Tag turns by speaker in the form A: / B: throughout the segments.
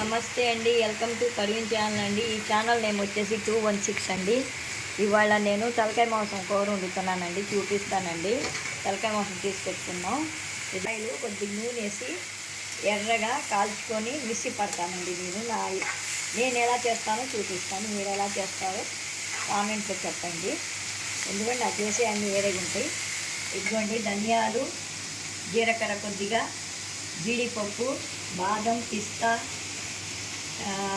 A: నమస్తే అండి. Welcome to Karim channel అండి. ఈ ఛానల్ నేమ్ వచ్చేసి టూ వన్ సిక్స్ అండి. ఇవాళ నేను తలకాయ మాంసం కూర వండుతున్నానండి. చూపిస్తానండి. తలకాయ మాంసం తీసుకొచ్చుకున్నాం ఇదాయిలు కొద్దిగా నూనె వేసి ఎర్రగా కాల్చుకొని మిక్సీ పడతానండి నేను. నా నేను ఎలా చేస్తానో చూపిస్తాను. మీరు ఎలా చేస్తారో కామెంట్లో చెప్పండి. ఎందుకంటే నాకు చేసే అన్ని వేరే ఉంటాయి. ఇదిగోండి ధనియాలు జీలకర్ర కొద్దిగా జీడిపప్పు బాదం పిస్తా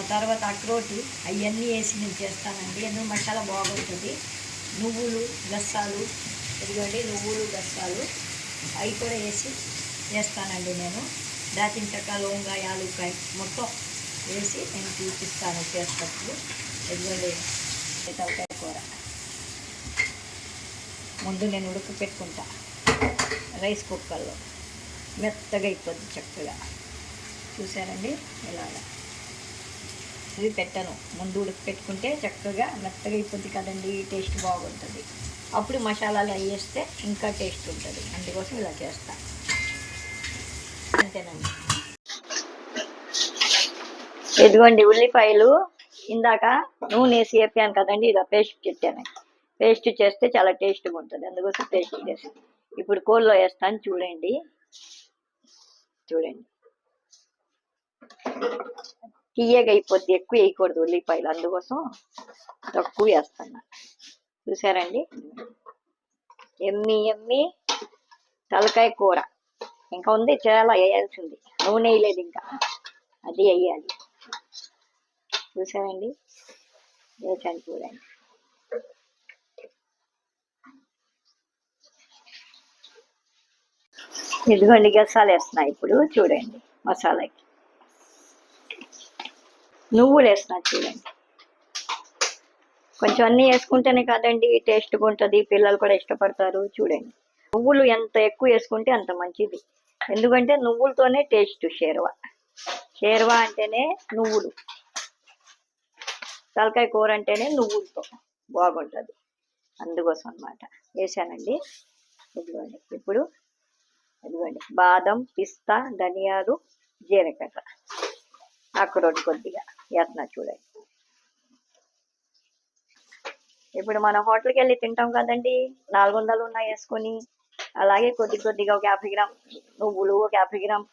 A: తర్వాత అక్రోటు అవన్నీ వేసి నేను చేస్తానండి. ఎందుకు? మసాలా బాగుంటుంది నువ్వులు గస్సాలు ఇదిగోండి నువ్వులు గస్సాలు అవి కూడా వేసి చేస్తానండి నేను. దాచిన చెక్క లొంగాయాలు యాలుక్కాయ మొత్తం వేసి నేను చూపిస్తాను చేసేటప్పుడు. ఇదిగోండి తలకాయ కూర. ముందు నేను ఉడక పెట్టుకుంటా. రైస్ కుక్కర్లో మెత్తగా అయిపోద్ది చక్కగా. చూసారండి ఇలాగా. ఇది పెట్టను. ముందు ఉడక పెట్టుకుంటే చక్కగా మెత్తగా అయిపోద్ది కదండి టేస్ట్ బాగుంటుంది. అప్పుడు మసాలాలు అవి వేస్తే ఇంకా టేస్ట్ ఉంటుంది. అందుకోసం ఇలా చేస్తా. అంతేనండి. ఇదిగోండి ఉల్లిపాయలు. ఇందాక నూనె వేసి వేపాను కదండి ఇలా పేస్ట్ పెట్టాను. పేస్ట్ చేస్తే చాలా టేస్ట్గా ఉంటుంది. అందుకోసం పేస్ట్ చేస్తాను ఇప్పుడు కోల్లో వేస్తాను చూడండి. చూడండి. తీయగా అయిపోద్ది ఎక్కువ వేయకూడదు ఉల్లిపాయలు. అందుకోసం తక్కువ వేస్తున్నా చూసారండి? ఎమ్మి ఎమ్మి తలకాయ కూర. ఇంకా ఉంది చాలా వేయాల్సింది. నూనె వేయలేదు ఇంకా. అది వేయాలి. చూసారండి? వేసాను చూడండి ఇదిగోండి గసాలు వేస్తున్నాయి ఇప్పుడు. చూడండి మసాలాకి. నువ్వులు వేస్తున్నా చూడండి. కొంచెం అన్నీ వేసుకుంటేనే కాదండి టేస్ట్గా ఉంటుంది పిల్లలు కూడా ఇష్టపడతారు చూడండి. నువ్వులు ఎంత ఎక్కువ వేసుకుంటే అంత మంచిది. ఎందుకంటే నువ్వులతోనే టేస్ట్ షేర్వా. షేర్వా అంటేనే నువ్వులు. తలకాయ కూర అంటేనే నువ్వులతో బాగుంటుంది. అందుకోసం అన్నమాట. వేసానండి. ఇదిగోండి. ఇప్పుడు ఇదిగోండి. బాదం పిస్తా ధనియాలు జీలకర్ర. అక్రోట్ కొద్దిగా. వేస్తున్నా చూడండి. ఇప్పుడు మనం హోటల్కి వెళ్ళి తింటాం కదండి. నాలుగు వందలు ఉన్నాయి వేసుకొని. అలాగే కొద్ది కొద్దిగా ఒక యాభై గ్రామ్ నువ్వులు ఒక యాభై గ్రామ్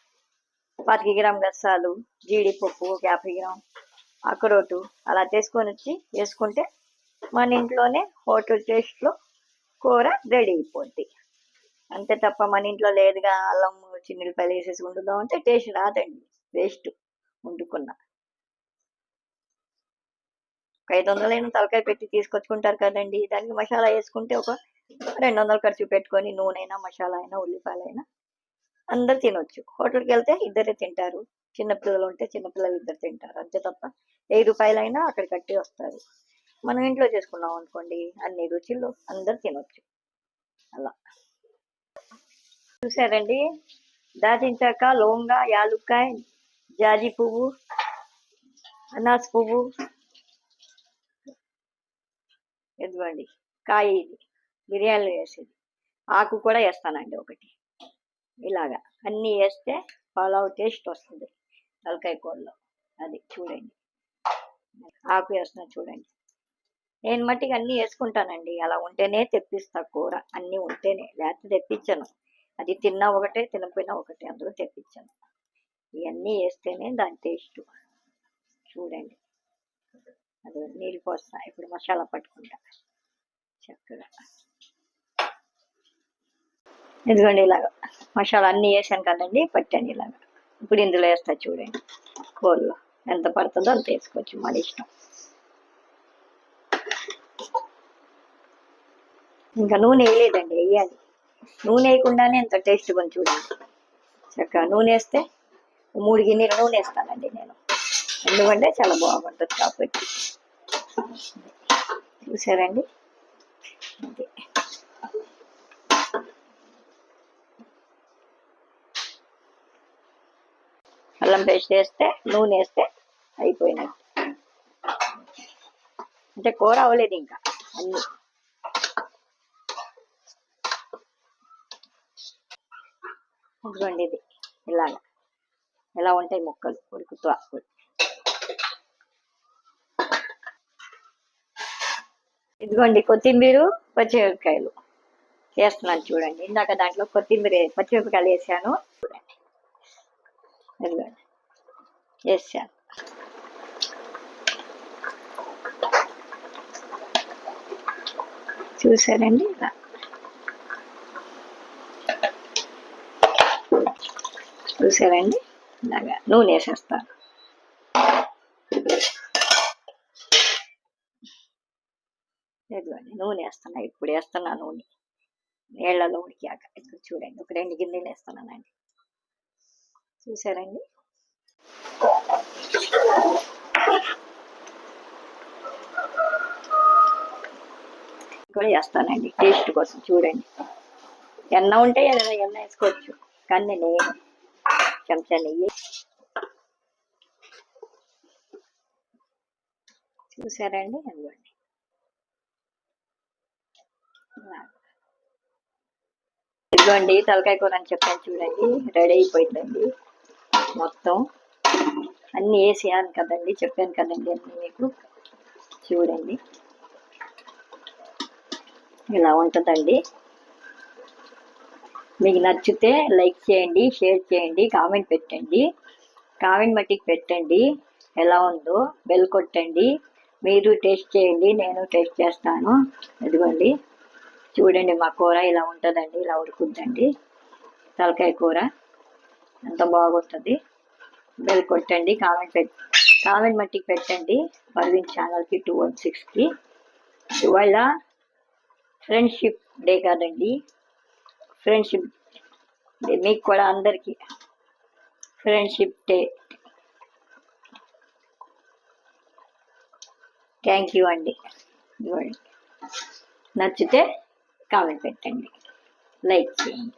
A: పాతిక గ్రామ్ గసాలు జీడిపప్పు ఒక యాభై గ్రామ్ అక్రోటు అలా తీసుకొని వచ్చి వేసుకుంటే మన ఇంట్లోనే హోటల్ టేస్ట్లో కూర రెడీ అయిపోద్ది. అంతే తప్ప మన ఇంట్లో లేదుగా అల్లం చిన్నిపాయలు వేసేసి వండుదాం అంటే టేస్ట్ రాదండి. వేస్ట్ వండుకున్నా. ఐదు వందలైన తలకాయ పెట్టి తీసుకొచ్చుకుంటారు కదండి. దానికి మసాలా వేసుకుంటే ఒక రెండు వందలు ఖర్చు పెట్టుకొని నూనె అయినా మసాలా అయినా ఉల్లిపాయలైనా అందరు తినొచ్చు. హోటల్కి వెళ్తే ఇద్దరే తింటారు. చిన్నపిల్లలు ఉంటే చిన్నపిల్లలు ఇద్దరు తింటారు. అంతే తప్ప వెయ్యి రూపాయలైనా అక్కడ కట్టి వస్తారు. మనం ఇంట్లో చేసుకున్నాం అనుకోండి అన్ని రుచులు అందరు తినొచ్చు. అలా. చూసారండి దాచించాక లవంగ యాలుక్కాయ జాజి పువ్వు అనాస్ పువ్వు ఇదిగోండి కాయ ఇది. బిర్యానీలో వేసేది. ఆకు కూడా వేస్తానండి ఒకటి. ఇలాగా. అన్నీ వేస్తే పలావ్ టేస్ట్ వస్తుంది. తలకాయ కూరలో. అది చూడండి. ఆకు వేస్తున్నా చూడండి. నేను మట్టికి అన్నీ వేసుకుంటానండి. అలా ఉంటేనే తెప్పిస్తా కూర. అన్నీ ఉంటేనే. లేకపోతే తెప్పించను. అది తిన్నా ఒకటే తినకపోయినా ఒకటే. అందులో తెప్పించను. ఇవన్నీ వేస్తేనే దాని టేస్ట్. చూడండి. అది నీళ్ళు పోస్తా ఇప్పుడు మసాలా పట్టుకుంటా. చక్కగా. ఇదిగోండి ఇలాగ. మసాలా అన్నీ వేసాను కదండి పట్టాను ఇలాగ. ఇప్పుడు ఇందులో వేస్తా చూడండి. కోళ్ళు ఎంత పడుతుందో అంత వేసుకోవచ్చు మన ఇష్టం. ఇంకా నూనె వేయలేదండి వేయాలి. నూనె వేయకుండానే ఎంత టేస్ట్ కొంచెం చూడండి. చక్కగా నూనె వేస్తే మూడు గిన్నెలు నూనె వేస్తానండి నేను. ఎందుకంటే చాలా బాగుంటుంది కాబట్టి. చూసారండి? అదే అల్లం పేస్ట్ వేస్తే నూనె వేస్తే అయిపోయినట్టు. అంటే కూర అవ్వలేదు ఇంకా అన్ని. ఇదిగోండి ఇది ఇలాగా. ఎలా ఉంటాయి ముక్కలు ఉడుకుతూ. ఇదిగోండి కొత్తిమీర పచ్చిమిరపకాయలు. వేస్తున్నాను చూడండి. ఇందాక దాంట్లో కొత్తిమీర పచ్చిమిరపకాయలు వేసాను. చూడండి ఇదిగోండి. వేసాను. చూసారండి ఇలా. చూసారండి? ఇలాగా నూనె వేసేస్తాను. ఇదిగోండి నూనె వేస్తున్నా ఇప్పుడు వేస్తున్నా నూనె. నీళ్ళలో ఉడికాక. ఇక్కడ చూడండి ఒక రెండు గిన్నెలు వేస్తున్నానండి. చూసారండి? కూడా వేస్తానండి టేస్ట్ కోసం చూడండి. ఎన్న ఉంటే ఏదైనా ఎన్న వేసుకోవచ్చు కానీ నేను చెంచా నెయ్యి. చూసారండి? అదిగోండి ఇలా. ఇదిగోండి తలకాయ కూర అని చెప్పాను చూడండి రెడీ అయిపోయిందండి మొత్తం. అన్నీ వేసేయాను కదండి చెప్పాను కదండి అన్నీ మీకు. చూడండి. ఇలా ఉంటుందండి. మీకు నచ్చితే లైక్ చేయండి షేర్ చేయండి కామెంట్ పెట్టండి. కామెంట్ మట్టికి పెట్టండి ఎలా ఉందో బెల్ కొట్టండి. మీరు టేస్ట్ చేయండి నేను టేస్ట్ చేస్తాను. ఇదిగోండి. చూడండి మా కూర ఇలా ఉంటుందండి ఇలా ఉడుకుద్దండి. తలకాయ కూర ఎంత బాగుంటుంది బెల్ కొట్టండి కామెంట్ పెట్ కామెంట్ మట్టికి పెట్టండి. పర్వీన్ ఛానల్కి టూ వన్ సిక్స్కి. ఇవాళ ఫ్రెండ్షిప్ డే కాదండి. ఫ్రెండ్షిప్ డే మీకు కూడా అందరికీ ఫ్రెండ్షిప్ డే. థ్యాంక్ యూ అండి. నచ్చితే కామెంట్ పెట్టండి లైక్ చేయండి